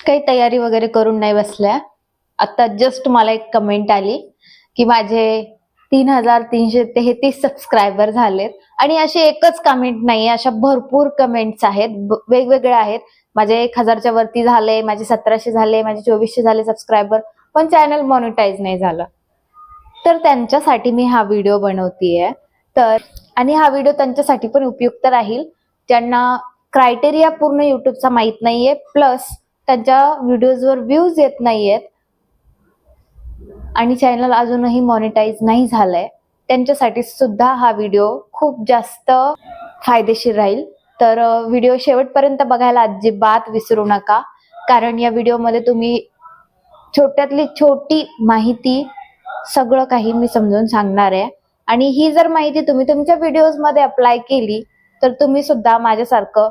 काही तयारी वगैरे करून नाही बसल्या. आता जस्ट मला एक कमेंट आली की माझे तीन हजार तीनशे तेहतीस सबस्क्रायबर झालेत. आणि अशी एकच कमेंट नाही अशा भरपूर कमेंट्स आहेत. वेगवेगळ्या आहेत. माझे एक हजारच्या वरती झाले माझे सतराशे झाले माझे चोवीसशे झाले सबस्क्रायबर पण चॅनल मॉनिटाईज नाही झालं. तर त्यांच्यासाठी मी हा व्हिडिओ बनवतीये. तर आणि हा व्हिडिओ त्यांच्यासाठी पण उपयुक्त राहील. ज्यांना क्रायटेरिया पूर्ण युट्यूबचा माहीत नाहीये प्लस त्यांच्या व्हिडिओजवर व्ह्यूज येत नाहीयेत. आणि चॅनल अजूनही मॉनिटाईज नाही झालंय. त्यांच्यासाठी सुद्धा हा व्हिडिओ खूप जास्त फायदेशीर राहील. तर व्हिडिओ शेवटपर्यंत बघायला अजिबात विसरू नका. कारण या व्हिडिओमध्ये तुम्ही छोट्यातली छोटी माहिती सगळं काही मी समजून सांगणार आहे. आणि ही जर माहिती तुम्ही तुमच्या व्हिडिओजमध्ये अप्लाय केली तर तुम्ही सुद्धा माझ्यासारखं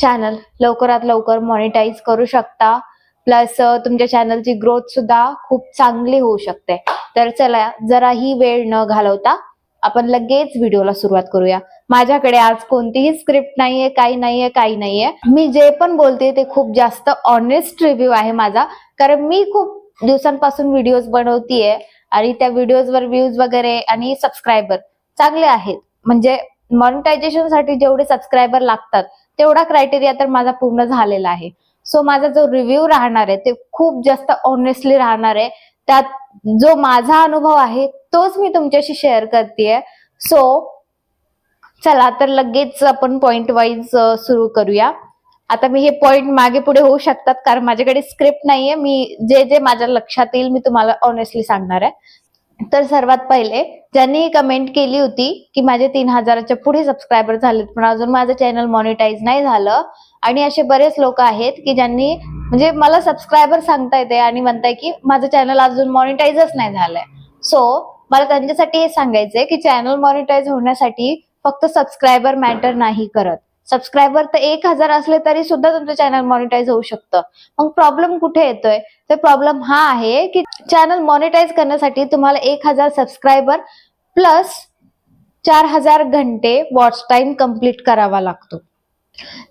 चॅनल लवकरात लवकर मॉनिटाईज करू शकता. प्लस तुमच्या चॅनलची ग्रोथ सुद्धा खूप चांगली होऊ शकते. तर चला जराही वेळ न घालवता आपण लगेच व्हिडिओला सुरुवात करूया. माझ्याकडे आज कोणतीही स्क्रिप्ट नाहीये काही नाहीये काही नाहीये. मी जे पण बोलते ते खूप जास्त ऑनेस्ट रिव्ह्यू आहे माझा. कारण मी खूप दिवसांपासून व्हिडिओज बनवतीये आणि त्या व्हिडिओजवर व्ह्यूज वगैरे आणि सबस्क्रायबर चांगले आहेत. म्हणजे मॉनिटायझेशनसाठी जेवढे सबस्क्रायबर लागतात तेवढा क्रायटेरिया तर माझा पूर्ण झालेला आहे. सो माझा जो रिव्ह्यू राहणार आहे ते खूप जास्त ऑनेस्टली राहणार आहे. त्यात जो माझा अनुभव आहे तोच मी तुमच्याशी शेअर करतेय. सो चला तर लगेच आपण पॉइंट वाईज सुरू करूया. आता मी हे पॉइंट मागे पुढे होऊ शकतात कारण माझ्याकडे स्क्रिप्ट नाहीये. मी जे जे माझ्या लक्षात येईल मी तुम्हाला ऑनेस्टली सांगणार आहे. तर सर्वात पहिले ज्यांनी कमेंट केली होती की माझे तीन हजाराच्या पुढे सबस्क्रायबर झालेत पण अजून माझं चॅनल मॉनिटाईज नाही झालं आणि असे बरेच लोक आहेत की ज्यांनी म्हणजे मला सबस्क्रायबर सांगता येते आणि म्हणताय की माझं चॅनल अजून मॉनिटाईजच नाही झालंय. सो मला त्यांच्यासाठी हे सांगायचंय की चॅनल मॉनिटाईज होण्यासाठी फक्त सबस्क्रायबर मॅटर नाही करत. सबस्क्रायबर तर एक हजार असले तरी सुद्धा तुमचं चॅनल मॉनिटाईज होऊ शकतं. मग प्रॉब्लेम कुठे येतोय? तर प्रॉब्लेम हा आहे की चॅनल मॉनिटाईज करण्यासाठी तुम्हाला एक हजार सबस्क्रायबर प्लस चार हजार घंटे वॉच टाइम कंप्लीट करावा लागतो.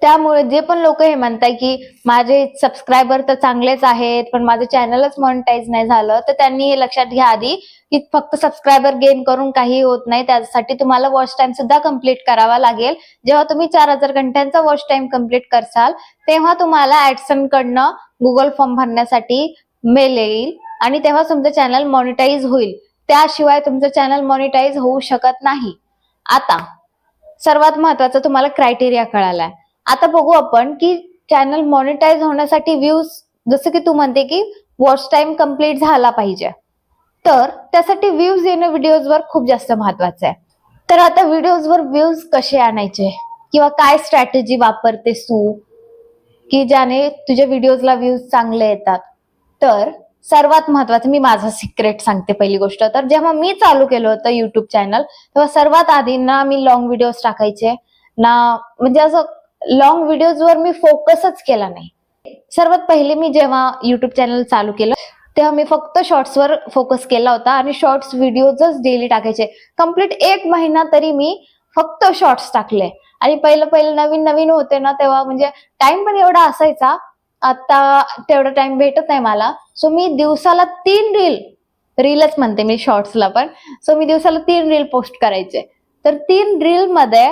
त्यामुळे जे पण लोक हे म्हणताय की माझे सबस्क्रायबर तर चांगलेच आहेत पण माझं चॅनलच मॉनिटाईज नाही झालं तर त्यांनी हे लक्षात घ्या आधी की फक्त सबस्क्रायबर गेन करून काही होत नाही. त्यासाठी तुम्हाला वॉच टाइम सुद्धा कंप्लीट करावा लागेल. जेव्हा तुम्ही चार हजार घंट्यांचा वॉच टाइम कंप्लीट करसाल तेव्हा तुम्हाला ऍडसन कडनं गुगल फॉर्म भरण्यासाठी मेल येईल आणि तेव्हा तुमचं चॅनल मॉनिटाईज होईल. त्याशिवाय तुमचं चॅनल मॉनिटाईज होऊ शकत नाही. आता सर्वात महत्त्वाचा तुम्हाला क्रायटेरिया कळालाय. आता बघू आपण की चॅनल मॉनिटाईज होण्यासाठी व्ह्यूज जसं की तू म्हणते की वॉच टाइम कंप्लीट झाला पाहिजे. तर त्यासाठी व्ह्यूज येणं व्हिडिओजवर खूप जास्त महत्वाचं आहे. तर आता व्हिडिओजवर व्ह्यूज कसे आणायचे? किंवा काय स्ट्रॅटेजी वापरतेस तू? की ज्याने तुझ्या व्हिडिओजला व्ह्यूज चांगले येतात? तर सर्वात महत्वाचं मी माझं सिक्रेट सांगते पहिली गोष्ट. तर जेव्हा मी चालू केलं होतं युट्यूब चॅनल तेव्हा सर्वात आधी ना मी लॉंग व्हिडिओज टाकायचे. ना म्हणजे असं लॉंग व्हिडिओजवर मी फोकसच केला नाही. सर्वात पहिले मी जेव्हा युट्यूब चॅनल चालू केलं तेव्हा मी फक्त शॉर्ट्सवर फोकस केला होता आणि शॉर्ट्स व्हिडिओजच डेली टाकायचे. कंप्लीट एक महिना तरी मी फक्त शॉर्ट्स टाकले. आणि पहिलं पहिलं नवीन नवीन होते ना तेव्हा म्हणजे टाइम पण एवढा असायचा आता तेवढा टाइम भेटत नाही मला. सो मी दिवसाला तीन रील रीलच म्हणते मी शॉर्ट्सला पण. सो मी दिवसाला तीन रील पोस्ट करायचे. तर तीन रील मध्ये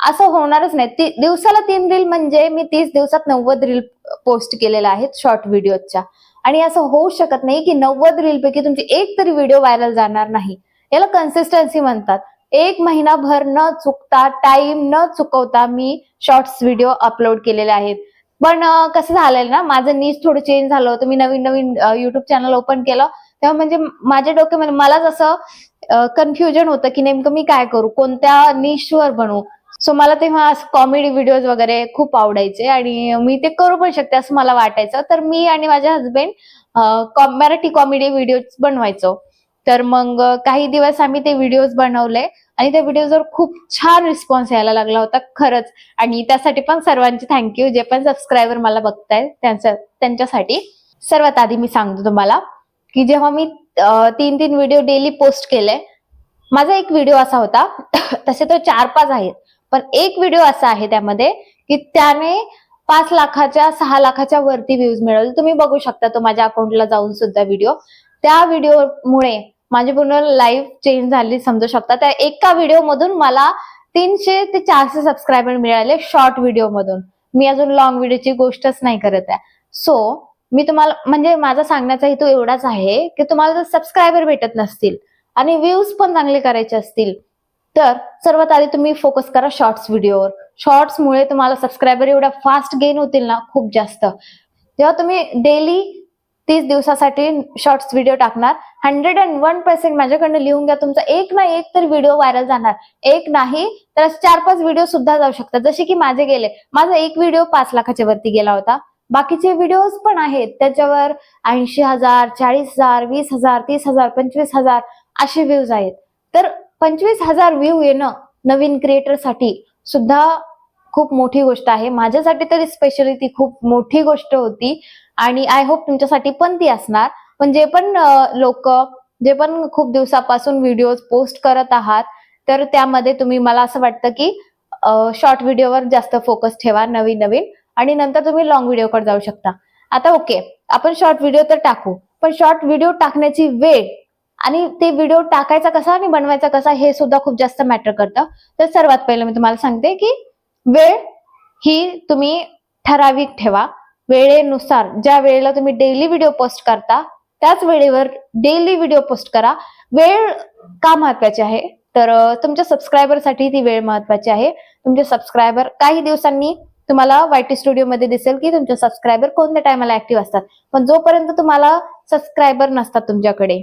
असं होणारच नाही. ती दिवसाला तीन रील म्हणजे मी तीस दिवसात नव्वद रील पोस्ट केलेल्या आहेत शॉर्ट व्हिडिओच्या आणि असं होऊ शकत नाही की नव्वद रील पैकी तुमची एक तरी व्हिडिओ व्हायरल जाणार नाही. याला कन्सिस्टन्सी म्हणतात. एक महिनाभर न चुकता टाइम न चुकवता मी शॉर्ट्स व्हिडिओ अपलोड केलेले आहेत. पण कसं झालेलं ना माझं नीच थोडं चेंज झालं होतं. मी नवीन नवीन युट्यूब चॅनल ओपन केलं. तेव्हा म्हणजे माझ्या डोक्यामध्ये मलाच असं कन्फ्युजन होतं की नेमकं मी काय करू? कोणत्या निशवर बनवू सो मला तेव्हा कॉमेडी व्हिडिओज वगैरे खूप आवडायचे आणि मी ते करू पण शकते असं मला वाटायचं. तर मी आणि माझे हजबंड मराठी कॉमेडी व्हिडिओज बनवायचो. तर मग काही दिवस आम्ही ते व्हिडिओज बनवले आणि त्या व्हिडिओजवर खूप छान रिस्पॉन्स यायला लागला होता खरंच. आणि त्यासाठी पण सर्वांचे थँक्यू जे पण सबस्क्रायबर मला बघतायत त्यांच्या त्यांच्यासाठी सर्वात आधी मी सांगतो तुम्हाला की जेव्हा मी तीन तीन व्हिडिओ डेली पोस्ट केले माझा एक व्हिडिओ असा होता तसे तर चार पाच आहेत. पण एक व्हिडिओ असा आहे त्यामध्ये की त्याने पाच लाखाच्या सहा लाखाच्या वरती व्ह्यूज मिळवले. तुम्ही बघू शकता तो माझ्या अकाउंटला जाऊन सुद्धा व्हिडिओ त्या व्हिडिओमुळे माझी पूर्ण लाईफ चेंज झाली समजू शकता. त्या एका व्हिडिओ मधून मला तीनशे ते चारशे सबस्क्रायबर मिळाले शॉर्ट व्हिडिओ मधून. मी अजून लॉंग व्हिडिओची गोष्टच नाही करत आहे. सो मी तुम्हाला म्हणजे माझा सांगण्याचा हेतू एवढाच आहे की तुम्हाला जर सबस्क्रायबर भेटत नसतील आणि व्ह्यूज पण चांगले करायचे असतील तर सर्वात आधी तुम्ही फोकस करा शॉर्ट्स व्हिडिओवर शॉर्ट्समुळे तुम्हाला सबस्क्रायबर एवढ्या फास्ट गेन होतील ना खूप जास्त. जेव्हा तुम्ही डेली तीस दिवसासाठी शॉर्ट्स व्हिडिओ टाकणार. हंड्रेड अँड वन पर्सेंट माझ्याकडनं लिहून घ्या. तुमचा एक ना एक तर व्हिडिओ व्हायरल जाणार. एक नाही तर चार पाच व्हिडिओ सुद्धा जाऊ शकतात. जसे की माझे गेले. माझा एक व्हिडिओ पाच लाखाच्या वरती गेला होता. बाकीचे व्हिडिओज पण आहेत. त्याच्यावर ऐंशी हजार चाळीस हजार वीस हजार तीस हजार पंचवीस हजार असे व्ह्यूज आहेत. तर पंचवीस हजार व्ह्यू येणं नवीन क्रिएटरसाठी सुद्धा खूप मोठी गोष्ट आहे. माझ्यासाठी तरी स्पेशली ती खूप मोठी गोष्ट होती. आणि आय होप तुमच्यासाठी पण ती असणार. पण जे पण लोक जे पण खूप दिवसापासून व्हिडिओज पोस्ट करत आहात तर त्यामध्ये तुम्ही मला असं वाटतं की शॉर्ट व्हिडिओवर जास्त फोकस ठेवा नवीन नवीन. आणि नंतर तुम्ही लॉंग व्हिडिओकडे जाऊ शकता. आता ओके आपण शॉर्ट व्हिडिओ तर टाकू. पण शॉर्ट व्हिडिओ टाकण्याची वेळ आणि ते व्हिडिओ टाकायचा कसा आणि बनवायचा कसा हे सुद्धा खूप जास्त मॅटर करतं. तर सर्वात पहिलं मी तुम्हाला सांगते की वेळ ही तुम्ही ठराविक ठेवा. वेळेनुसार ज्या वेळेला तुम्ही डेली व्हिडिओ पोस्ट करता त्याच वेळेवर डेली व्हिडिओ पोस्ट करा. वेळ का महत्वाची आहे? तर तुमच्या सबस्क्रायबरसाठी ती वेळ महत्वाची आहे. तुमचे सबस्क्रायबर काही दिवसांनी तुम्हाला वायटी स्टुडिओमध्ये दिसेल की तुमचे सबस्क्रायबर कोणत्या टायमाला ऍक्टिव्ह असतात? पण जोपर्यंत तुम्हाला सबस्क्रायबर नसतात तुमच्याकडे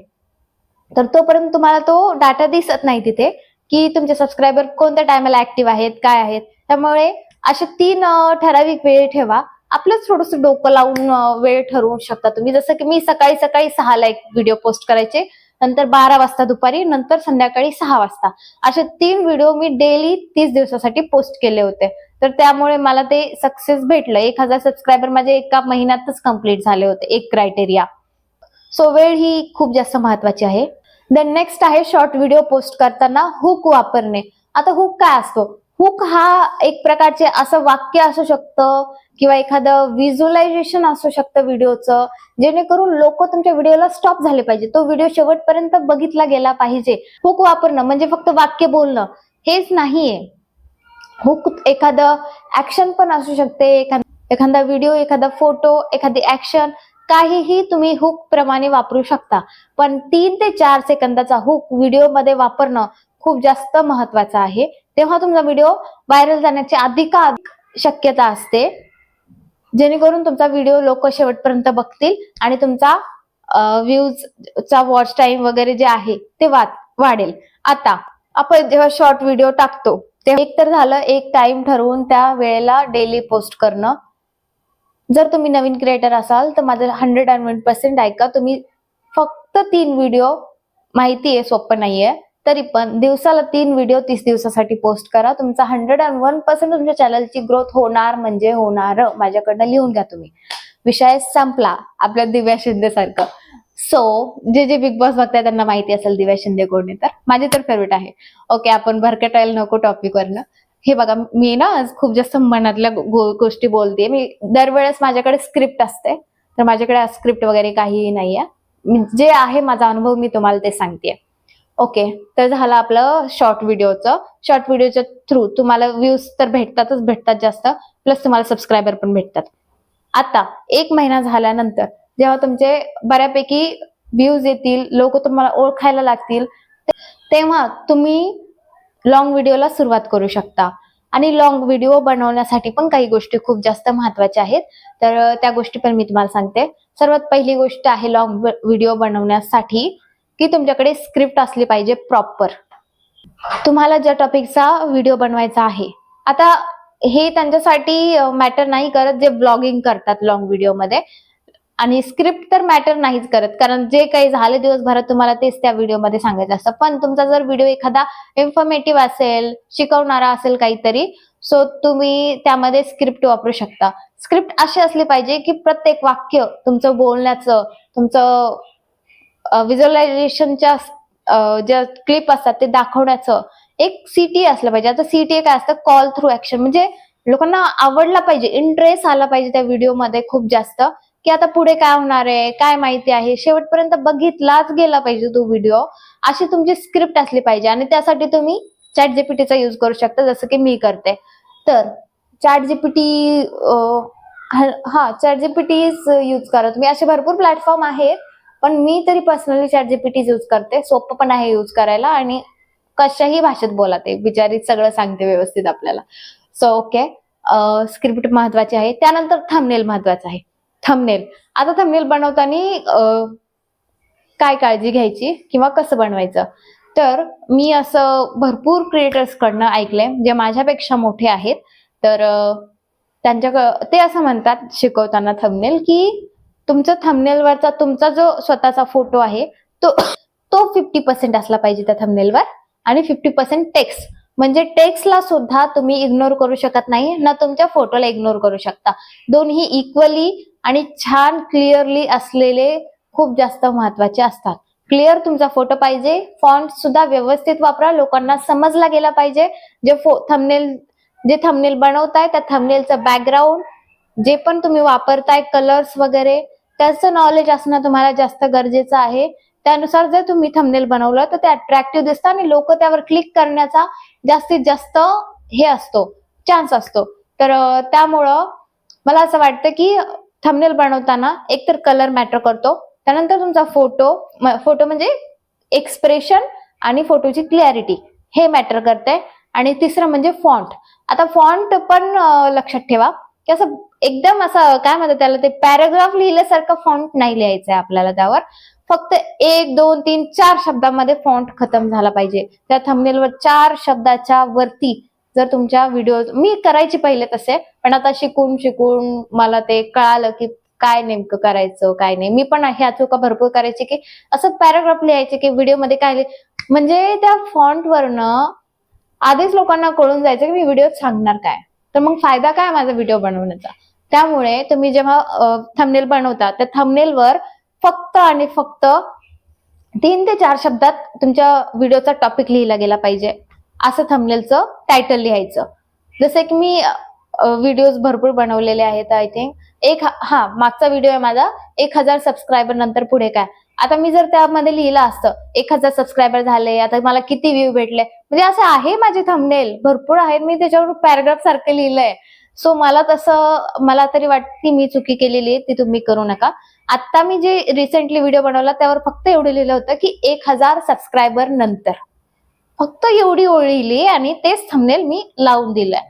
तर तोपर्यंत तुम्हाला तो डाटा दिसत नाही तिथे की तुमचे सबस्क्रायबर कोणत्या टायमाला ऍक्टिव्ह आहेत काय आहेत. त्यामुळे असे तीन ठराविक वेळ ठेवा. आपलंच थोडस डोकं लावून वेळ ठरवू शकता तुम्ही. जसं की मी सकाळी सकाळी सहाला एक व्हिडिओ पोस्ट करायचे. नंतर बारा वाजता दुपारी नंतर संध्याकाळी सहा वाजता. असे तीन व्हिडिओ मी डेली तीस दिवसासाठी पोस्ट केले होते. तर त्यामुळे मला ते सक्सेस भेटलं. एक हजार सबस्क्रायबर माझे एका महिन्यातच कंप्लीट झाले होते एक क्रायटेरिया. सो वेळ ही खूप जास्त महत्वाची आहे. देन नेक्स्ट आहे शॉर्ट व्हिडिओ पोस्ट करताना हुक वापरणे. आता हुक काय असतो? हुक हा एक प्रकारचे असं वाक्य असू शकतं किंवा एखादं व्हिज्युलायझेशन असू शकतं व्हिडिओचं जेणेकरून लोक तुमच्या व्हिडिओला स्टॉप झाले पाहिजे. तो व्हिडिओ शेवटपर्यंत बघितला गेला पाहिजे. हुक वापरणं म्हणजे फक्त वाक्य बोलणं. हेच नाहीये. हुक एखादं ऍक्शन पण असू शकते. एखादा एखादा व्हिडिओ एखादा फोटो एखादी ऍक्शन काहीही तुम्ही हुक प्रमाणे वापरू शकता. पण तीन ते चार सेकंदाचा हुक व्हिडिओमध्ये वापरणं खूप जास्त महत्वाचं आहे. तेव्हा तुमचा व्हिडिओ व्हायरल जाण्याची अधिकाधिक शक्यता असते. जेणेकरून तुमचा व्हिडिओ लोक शेवटपर्यंत बघतील आणि तुमचा व्ह्यूजचा वॉच टाइम वगैरे जे आहे ते वाढेल. आता आपण जेव्हा शॉर्ट व्हिडिओ टाकतो तेव्हा एक तर झालं एक टाइम ठरवून त्या वेळेला डेली पोस्ट करणं. जर तुम्ही नवीन क्रिएटर असाल तर माझं हंड्रेड अँड वन पर्सेंट ऐका. तुम्ही फक्त तीन व्हिडिओ माहिती आहे सोपं नाहीये. तरी पण दिवसाला तीन व्हिडिओ तीस दिवसासाठी पोस्ट करा. तुमचा हंड्रेड अँड वन पर्सेंट तुमच्या चॅनलची ग्रोथ होणार म्हणजे होणार. माझ्याकडनं लिहून घ्या तुम्ही. विषय संपला आपल्या दिव्या शिंदे सारखं सो जे जे बिग बॉस बघताय त्यांना माहिती असेल दिव्या शिंदे कोण तर माझी तर फेवरेट आहे. ओके आपण भरकटायला नको टॉपिक वरनं. हे बघा मी ना आज खूप जास्त मनातल्या गो- गोष्टी बोलते मी दरवेळेस माझ्याकडे स्क्रिप्ट असते. तर माझ्याकडे स्क्रिप्ट वगैरे काहीही नाहीये. जे आहे माझा अनुभव मी तुम्हाला ते सांगते ओके तर झालं आपलं शॉर्ट व्हिडिओचं शॉर्ट व्हिडिओच्या थ्रू तुम्हाला व्ह्यूज तर भेटतातच भेटतात जास्त. प्लस तुम्हाला सबस्क्रायबर पण भेटतात. आता एक महिना झाल्यानंतर जेव्हा तुमचे बऱ्यापैकी व्ह्यूज येतील लोक तुम्हाला ओळखायला लागतील तेव्हा तुम्ही लॉंग व्हिडिओला सुरुवात करू शकता. आणि लॉंग व्हिडिओ बनवण्यासाठी पण काही गोष्टी खूप जास्त महत्त्वाच्या आहेत. तर त्या गोष्टी पण मी तुम्हाला सांगते. सर्वात पहिली गोष्ट आहे लॉंग व्हिडिओ बनवण्यासाठी की तुमच्याकडे स्क्रिप्ट असली पाहिजे प्रॉपर तुम्हाला ज्या टॉपिकचा व्हिडिओ बनवायचा आहे आता हे त्यांच्यासाठी मॅटर नाही करत जे ब्लॉगिंग करतात लॉंग व्हिडिओमध्ये आणि स्क्रिप्ट तर मॅटर नाहीच करत कारण जे काही झालं दिवसभरात तुम्हाला तेच त्या व्हिडिओमध्ये सांगायचं असतं. पण तुमचा जर व्हिडिओ एखादा इन्फॉर्मेटिव्ह असेल शिकवणारा असेल काहीतरी सो तुम्ही त्यामध्ये स्क्रिप्ट वापरू शकता. स्क्रिप्ट अशी असली पाहिजे की प्रत्येक वाक्य तुमचं बोलण्याचं तुमचं व्हिज्युअलायझेशनच्या ज्या क्लिप असतात ते दाखवण्याचं एक सीटी असलं पाहिजे. आता सीटी काय असतं? कॉल थ्रू ऍक्शन म्हणजे लोकांना आवडला पाहिजे. इंटरेस्ट आला पाहिजे त्या व्हिडिओमध्ये खूप जास्त. की आता पुढे काय होणार आहे? काय माहिती आहे? शेवटपर्यंत बघितलाच गेला पाहिजे तो व्हिडिओ अशी तुमची स्क्रिप्ट असली पाहिजे. आणि त्यासाठी तुम्ही चॅट जीपीटीचा यूज करू शकता जसं की मी करते. तर चॅट जीपीटी हा चॅट जीपीटी यूज करा. तुम्ही असे भरपूर प्लॅटफॉर्म आहेत. पण मी तरी पर्सनली चॅट जीपीटी यूज करते. सोपं पण आहे यूज करायला आणि कशाही भाषेत बोला ते. बिचारी सगळं सांगते व्यवस्थित आपल्याला. सो ओके स्क्रिप्ट महत्वाची आहे. त्यानंतर थंबनेल महत्वाचं आहे. थंबनेल आता थंबनेल बनवताना काय काळजी घ्यायची किंवा कसं बनवायचं? तर मी असं भरपूर क्रिएटर्सकडनं ऐकलंय जे माझ्यापेक्षा मोठे आहेत. तर त्यांच्या ते असं म्हणतात शिकवताना थंबनेल की तुमचं थंबनेलवरचा तुमचा जो स्वतःचा फोटो आहे तो तो फिफ्टी पर्सेंट असला पाहिजे त्या थंबनेलवर आणि फिफ्टी पर्सेंट टेक्स्ट म्हणजे टेक्स्टला सुद्धा तुम्ही इग्नोर करू शकत नाही ना तुमच्या फोटोला इग्नोर करू शकता. दोन्ही इक्वली आणि छान क्लिअरली असलेले खूप जास्त महत्त्वाचे असतात. क्लिअर तुमचा फोटो पाहिजे फॉन्ट सुद्धा व्यवस्थित वापरा लोकांना समजला गेला पाहिजे. जे फो थंबनेल जे थंबनेल बनवताय त्या थंबनेलचं बॅकग्राऊंड जे पण तुम्ही वापरताय कलर्स वगैरे त्याचं नॉलेज असणं तुम्हाला जास्त गरजेचं आहे. त्यानुसार जर तुम्ही थंबनेल बनवलं तर ते अट्रॅक्टिव्ह दिसतं आणि लोक त्यावर क्लिक करण्याचा जास्तीत जास्त हे असतो चान्स असतो. तर त्यामुळं मला असं वाटतं की थंबनेल बनवताना एकतर कलर मॅटर करतो त्यानंतर तुमचा फोटो फोटो म्हणजे एक्सप्रेशन आणि फोटोची क्लॅरिटी हे मॅटर करते आणि तिसरं म्हणजे फॉन्ट आता फॉन्ट पण लक्षात ठेवा. की असं एकदम असं काय म्हणतात त्याला ते पॅराग्राफ लिहिल्यासारखं फॉन्ट नाही लिहायचंय आपल्याला त्यावर. फक्त एक दोन तीन चार शब्दामध्ये फॉन्ट खतम झाला पाहिजे. त्या थंबनेलवर चार शब्दाच्या वरती जर तुमच्या व्हिडिओ मी करायची पहिले तसे पण आता शिकून शिकून मला ते कळालं की काय नेमकं करायचं काय नाही. मी पण ह्या चुका भरपूर करायची की असं पॅराग्राफ लिहायचे की व्हिडिओमध्ये काय म्हणजे त्या फॉन्टवरनं आधीच लोकांना कळून जायचं की मी व्हिडिओ सांगणार काय. तर मग फायदा काय माझा व्हिडिओ बनवण्याचा? त्यामुळे तुम्ही जेव्हा थंबनेल बनवता त्या थंबनेलवर फक्त आणि फक्त तीन ते चार शब्दात तुमच्या व्हिडिओचा टॉपिक लिहिला गेला पाहिजे. असं थंबनेलचं टायटल लिहायचं. जसं की मी व्हिडिओज भरपूर बनवलेले आहेत आय थिंक एक हा मागचा व्हिडिओ आहे माझा. एक हजार सबस्क्रायबर नंतर पुढे काय? आता मी जर त्यामध्ये लिहिलं असतं एक हजार सबस्क्रायबर झाले आता मला किती व्ह्यू भेटले. म्हणजे असं आहे माझे थंबनेल भरपूर आहेत. मी त्याच्यावर पॅराग्राफ सारखं लिहिलंय. सो मला तसं मला तरी वाटते की मी चुकी केलेली आहे ती तुम्ही करू नका. आता मी जे रिसेंटली व्हिडिओ बनवला त्यावर फक्त एवढं लिहिलं होतं की एक हजार सबस्क्रायबर नंतर. फक्त एवढी ओळीली आणि तेच थंबनेल मी लावून दिलंय.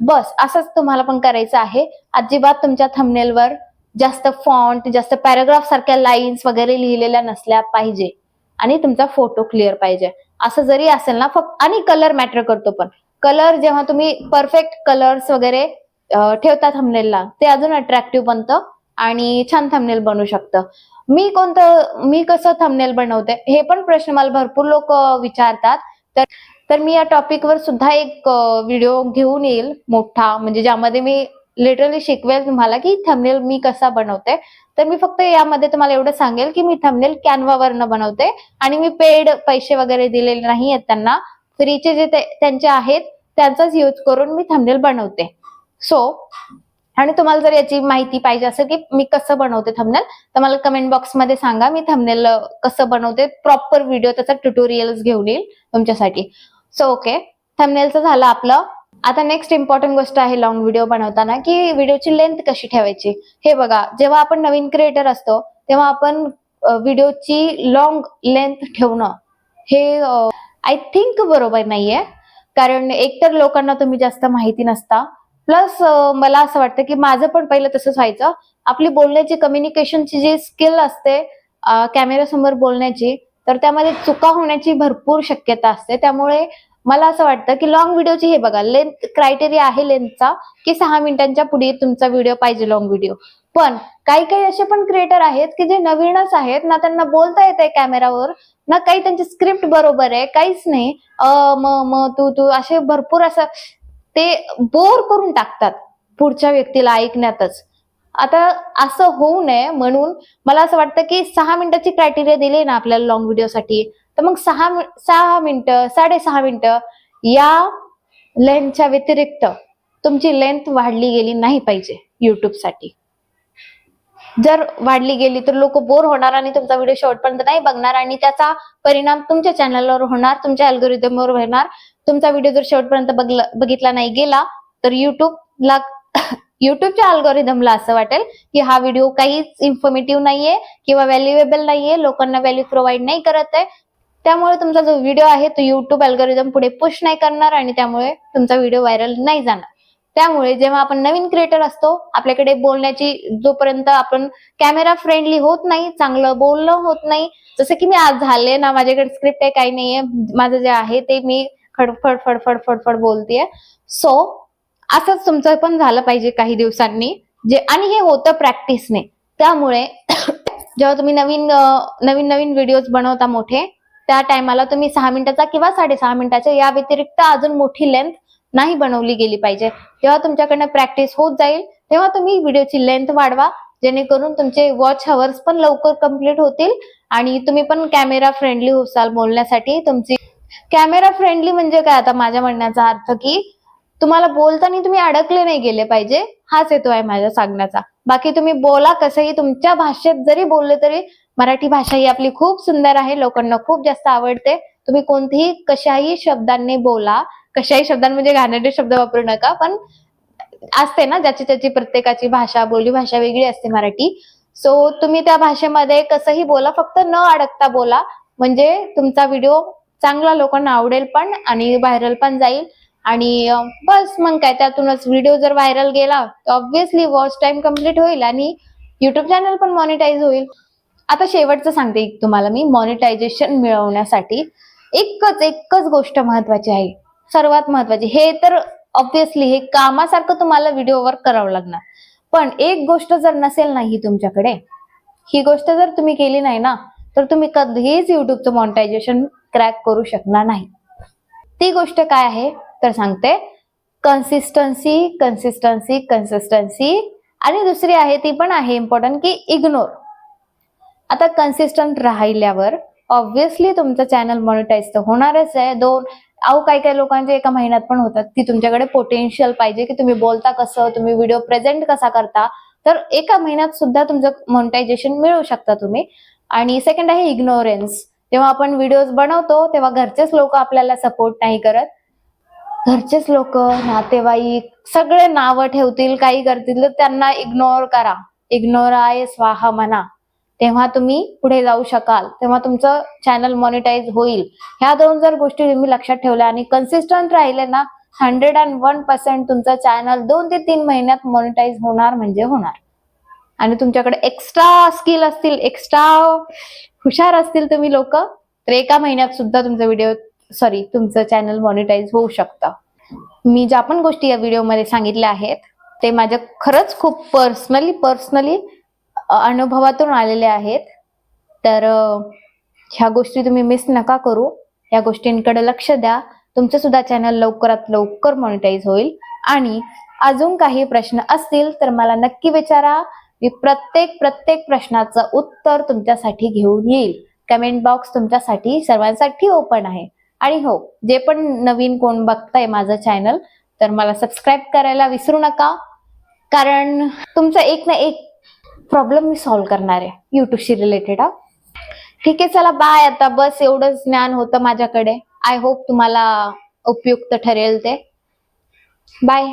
बस असंच तुम्हाला पण करायचं आहे. अजिबात तुमच्या थंबनेलवर जास्त फॉन्ट जास्त पॅराग्राफ सारख्या लाईन्स वगैरे लिहिलेल्या नसल्या पाहिजे. आणि तुमचा फोटो क्लिअर पाहिजे. असं जरी असेल ना फक्त आणि कलर मॅटर करतो पण. कलर जेव्हा तुम्ही परफेक्ट कलर्स वगैरे ठेवता थंबनेलला ते अजून अट्रॅक्टिव्ह बनतं आणि छान थंबनेल बनू शकतं. मी कोणतं मी कसं थंबनेल बनवते हे पण प्रश्न मला भरपूर लोक विचारतात. तर तर मी या टॉपिकवर सुद्धा एक व्हिडिओ घेऊन येईल मोठा. म्हणजे ज्यामध्ये मी लिटरली शिकवेल तुम्हाला की थंबनेल मी कसा बनवते. तर मी फक्त यामध्ये तुम्हाला एवढं सांगेल की मी थंबनेल कॅनवावरनं बनवते आणि मी पेड पैसे वगैरे दिलेले नाही आहेत त्यांना. फ्रीचे जे त्यांचे आहेत त्यांचाच यूज करून मी थंबनेल बनवते. सो आणि तुम्हाला जर याची माहिती पाहिजे असेल की मी कसं बनवते थंबनेल तर मला कमेंट बॉक्समध्ये सांगा मी थंबनेल कसं बनवते. प्रॉपर व्हिडिओ त्याचा ट्युटोरियल्स घेऊन येईल तुमच्यासाठी. सो ओके थंबनेलचं झालं आपलं. आता नेक्स्ट इम्पॉर्टंट गोष्ट आहे लॉंग व्हिडिओ बनवताना की व्हिडिओची लेंथ कशी ठेवायची? हे बघा जेव्हा आपण नवीन क्रिएटर असतो तेव्हा आपण व्हिडिओची लॉंग लेंथ ठेवणं हे आय थिंक बरोबर नाहीये. कारण एकतर लोकांना तुम्ही जास्त माहिती नसता. प्लस मला असं वाटतं की माझं पण पहिलं तसंच व्हायचं. आपली बोलण्याची कम्युनिकेशनची जी स्किल असते कॅमेऱ्यासमोर बोलण्याची तर त्यामध्ये चुका होण्याची भरपूर शक्यता असते. त्यामुळे मला असं वाटतं की लॉंग व्हिडिओची हे बघा लेंथ क्रायटेरिया आहे लेंथचा की सहा मिनिटांच्या पुढे तुमचा व्हिडिओ पाहिजे लॉंग व्हिडिओ पण काही काही असे पण क्रिएटर आहेत की जे नवीनच आहेत ना त्यांना बोलता येत आहे कॅमेरावर ना काही त्यांची स्क्रिप्ट बरोबर आहे काहीच नाही. अ म म तू तू असे भरपूर असं ते बोर करून टाकतात पुढच्या व्यक्तीला ऐकण्यातच. आता असं होऊ नये म्हणून मला असं वाटतं की सहा मिनिटाची क्रायटेरिया दिली ना आपल्याला लॉंग व्हिडिओसाठी तर मग सहा सहा मिनिटं साडेसहा मिनिटं या लेंथच्या व्यतिरिक्त तुमची लेंथ वाढली गेली नाही पाहिजे युट्यूबसाठी जर वाढली गेली तर लोक बोर होणार आणि तुमचा व्हिडिओ शेवटपर्यंत नाही बघणार आणि त्याचा परिणाम तुमच्या चॅनलवर होणार तुमच्या अल्गोरिदमवर होणार. तुमचा व्हिडिओ जर शेवटपर्यंत बघला- बघितला नाही गेला तर युट्यूबला युट्यूबच्या अल्गोरिदमला असं वाटेल की हा व्हिडिओ काहीच इन्फॉर्मेटिव्ह नाहीये किंवा व्हॅल्युएबल नाहीये लोकांना व्हॅल्यू प्रोव्हाइड नाही करत आहे. त्यामुळे तुमचा जो व्हिडिओ आहे तो युट्यूब अल्गोरिदम पुढे पुश नाही करणार आणि त्यामुळे तुमचा व्हिडिओ व्हायरल नाही जाणार. त्यामुळे जेव्हा आपण नवीन क्रिएटर असतो आपल्याकडे बोलण्याची जोपर्यंत आपण कॅमेरा फ्रेंडली होत नाही चांगलं बोलणं होत नाही जसं की मी आज झाले ना माझ्याकडे स्क्रिप्ट आहे काही नाहीये माझं जे आहे ते मी खडफड फडफड फडफड बोलतेय. सो असंच तुमचं पण झालं पाहिजे काही दिवसांनी जे आणि हे होतं प्रॅक्टिसने त्यामुळे जेव्हा तुम्ही नवीन नवीन नवीन व्हिडिओज बनवता मोठे त्या टायमाला तुम्ही सहा मिनिटाचा किंवा साडेसहा मिनिटाच्या या व्यतिरिक्त अजून मोठी लेंथ नाही बनवली गेली पाहिजे. जेव्हा तुमच्याकडनं प्रॅक्टिस होत जाईल. तेव्हा तुम्ही व्हिडिओची लेंथ वाढवा. जेणेकरून तुमचे वॉच हवर्स पण लवकर कंप्लीट होतील आणि तुम्ही पण कॅमेरा फ्रेंडली होसाल बोलण्यासाठी. तुमची कॅमेरा फ्रेंडली म्हणजे काय? आता माझ्या म्हणण्याचा अर्थ की तुम्हाला बोलताना तुम्ही अडकले नाही गेले पाहिजे. हाच हेतू आहे माझ्या सांगण्याचा. बाकी तुम्ही बोला कसंही तुमच्या भाषेत जरी बोलले तरी मराठी भाषा ही आपली खूप सुंदर आहे लोकांना खूप जास्त आवडते. तुम्ही कोणतीही कशाही शब्दांनी बोला. कशाही शब्दां म्हणजे घाणेरडे शब्द वापरू नका पण असते ना ज्याची त्याची प्रत्येकाची भाषा बोली भाषा वेगळी असते मराठी. सो तुम्ही त्या भाषेमध्ये कसंही बोला फक्त न अडकता बोला. म्हणजे तुमचा व्हिडिओ चांगला लोकांना आवडेल पण आणि व्हायरल पण जाईल. आणि बस मग काय त्यातूनच व्हिडिओ जर व्हायरल गेला तर ऑब्व्हियसली वॉच टाइम कंप्लीट होईल आणि युट्यूब चॅनल पण मॉनिटाईज होईल. आता शेवटचं सांगते तुम्हाला मी. मॉनिटायझेशन मिळवण्यासाठी एकच एकच गोष्ट महत्वाची आहे. सर्वात महत्वाची. हे तर ऑब्विसली हे कामासारखं तुम्हाला व्हिडिओवर करावं लागणार. पण एक गोष्ट जर नसेल नाही तुमच्याकडे ही गोष्ट जर तुम्ही केली नाही ना तर तुम्ही कधीच युट्यूबचं मॉनिटायझेशन क्रॅक करू शकणार नाही. ती गोष्ट काय आहे? तर सांगते. कन्सिस्टन्सी कन्सिस्टन्सी कन्सिस्टन्सी आणि दुसरी आहे ती पण आहे इम्पॉर्टंट की इग्नोर आता कन्सिस्टंट राहिल्यावर ऑब्व्हियसली तुमचं चॅनल मॉनिटाईज तर होणारच आहे. दोन अहो काही काही लोकांचे एका महिन्यात पण होतात की तुमच्याकडे पोटेन्शियल पाहिजे की तुम्ही बोलता कसं तुम्ही व्हिडिओ प्रेझेंट कसा करता. तर एका महिन्यात सुद्धा तुमचं मॉनिटायझेशन मिळवू शकता तुम्ही. आणि सेकंड आहे इग्नोरन्स जेव्हा आपण व्हिडिओज बनवतो तेव्हा घरचेच लोक आपल्याला सपोर्ट नाही करत. घरचेच लोक नातेवाईक सगळे नावं ठेवतील काही करतील तर त्यांना इग्नोर करा. इग्नोर आहे स्वाहा म्हणा. तेव्हा तुम्ही पुढे जाऊ शकाल. तेव्हा तुमचं चॅनल मॉनिटाईज होईल. ह्या दोन जर गोष्टी तुम्ही लक्षात ठेवल्या आणि कन्सिस्टंट राहिले ना हंड्रेड अँड वन पर्सेंट तुमचं चॅनल दोन ते तीन महिन्यात मॉनिटाईज होणार म्हणजे होणार. आणि तुमच्याकडे एक्स्ट्रा स्किल असतील एक्स्ट्रा हुशार असतील तुम्ही लोक तर एका महिन्यात सुद्धा तुमचं व्हिडिओ सॉरी तुमचं चॅनल मॉनिटाईज होऊ शकतं. मी ज्या पण गोष्टी या व्हिडिओमध्ये सांगितल्या आहेत ते माझ्या खरंच खूप पर्सनली पर्सनली अनुभवातून आलेले आहेत. तर ह्या गोष्टी तुम्ही मिस नका करू. या गोष्टींकडे लक्ष द्या. तुमचं सुद्धा चॅनल लवकरात लवकर मॉनिटाईज होईल. आणि अजून काही प्रश्न असतील तर मला नक्की विचारा. मी प्रत्येक प्रत्येक प्रश्नाचं उत्तर तुमच्यासाठी घेऊन येईल. कमेंट बॉक्स तुमच्यासाठी सर्वांसाठी ओपन आहे. आणि हो जे पण नवीन कोण बघताय माझं चॅनल तर मला सबस्क्राईब करायला विसरू नका. कारण तुमचं एक ना एक प्रॉब्लेम मी सॉल्व्ह करणार आहे. युट्यूबशी रिलेटेड हा. ठीक आहे चला बाय आता. बस एवढंच ज्ञान होतं माझ्याकडे. आय होप तुम्हाला उपयुक्त ठरेल ते. बाय